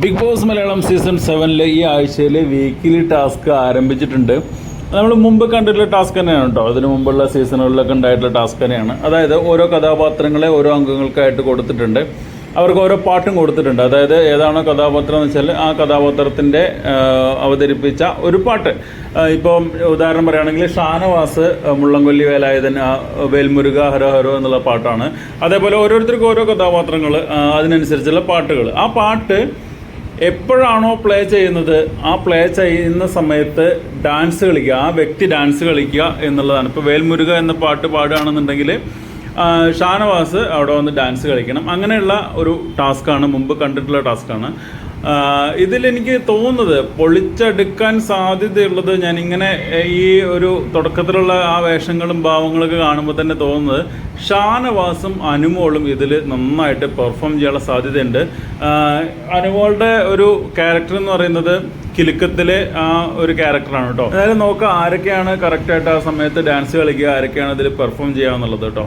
Big boss Malayalam season സെവനിലെ ഈ ആഴ്ചയിൽ വീക്കിലി ടാസ്ക് ആരംഭിച്ചിട്ടുണ്ട്. നമ്മൾ മുമ്പ് കണ്ടിട്ടുള്ള ടാസ്ക് തന്നെയാണ് കേട്ടോ അതിന് മുമ്പുള്ള സീസണുകളിലൊക്കെ ഉണ്ടായിട്ടുള്ള ടാസ്ക് തന്നെയാണ്. അതായത് ഓരോ കഥാപാത്രങ്ങളെ ഓരോ അംഗങ്ങൾക്കായിട്ട് കൊടുത്തിട്ടുണ്ട്. അവർക്ക് ഓരോ പാട്ടും കൊടുത്തിട്ടുണ്ട്. അതായത് ഏതാണോ കഥാപാത്രം എന്ന് വെച്ചാൽ ആ കഥാപാത്രത്തിന്റെ അവതരിപ്പിച്ച ഒരു പാട്ട്. ഇപ്പം ഉദാഹരണം പറയുകയാണെങ്കിൽ ഷാനവാസ് മുള്ളംകൊല്ലി വേലായുധൻ വേൽമുരുക ഹരോ ഹരോ എന്നുള്ള പാട്ടാണ്. അതേപോലെ ഓരോരുത്തർക്കും ഓരോ കഥാപാത്രങ്ങൾ അതിനനുസരിച്ചുള്ള പാട്ടുകൾ ആ പാട്ട് എപ്പോഴാണോ പ്ലേ ചെയ്യുന്നത് ആ പ്ലേ ചെയ്യുന്ന സമയത്ത് ഡാൻസ് കളിക്കുക ആ വ്യക്തി ഡാൻസ് കളിക്കുക എന്നുള്ളതാണ്. ഇപ്പോൾ വേൽമുരുക എന്ന പാട്ട് പാടുകയാണെന്നുണ്ടെങ്കിൽ ഷാനവാസ് അവിടെ വന്ന് ഡാൻസ് കളിക്കണം. അങ്ങനെയുള്ള ഒരു ടാസ്ക്കാണ് മുമ്പ് കണ്ടിട്ടുള്ള ടാസ്ക്കാണ്. ഇതിലെനിക്ക് തോന്നുന്നത് പൊളിച്ചെടുക്കാൻ സാധ്യതയുള്ളത് ഞാനിങ്ങനെ ഈ ഒരു തുടക്കത്തിലുള്ള ആ വേഷങ്ങളും ഭാവങ്ങളൊക്കെ കാണുമ്പോൾ തന്നെ തോന്നുന്നത് ഷാനവാസും അനുമോളും ഇതിൽ നന്നായിട്ട് പെർഫോം ചെയ്യാനുള്ള സാധ്യതയുണ്ട്. അനുമോളുടെ ഒരു ക്യാരക്ടർ എന്ന് പറയുന്നത് കിലുക്കത്തിലെ ആ ഒരു ക്യാരക്ടറാണ് കേട്ടോ. അതായത് നോക്കുക ആരൊക്കെയാണ് കറക്റ്റായിട്ട് ആ സമയത്ത് ഡാൻസ് കളിക്കുക ആരൊക്കെയാണ് ഇതിൽ പെർഫോം ചെയ്യുക എന്നുള്ളത് കേട്ടോ.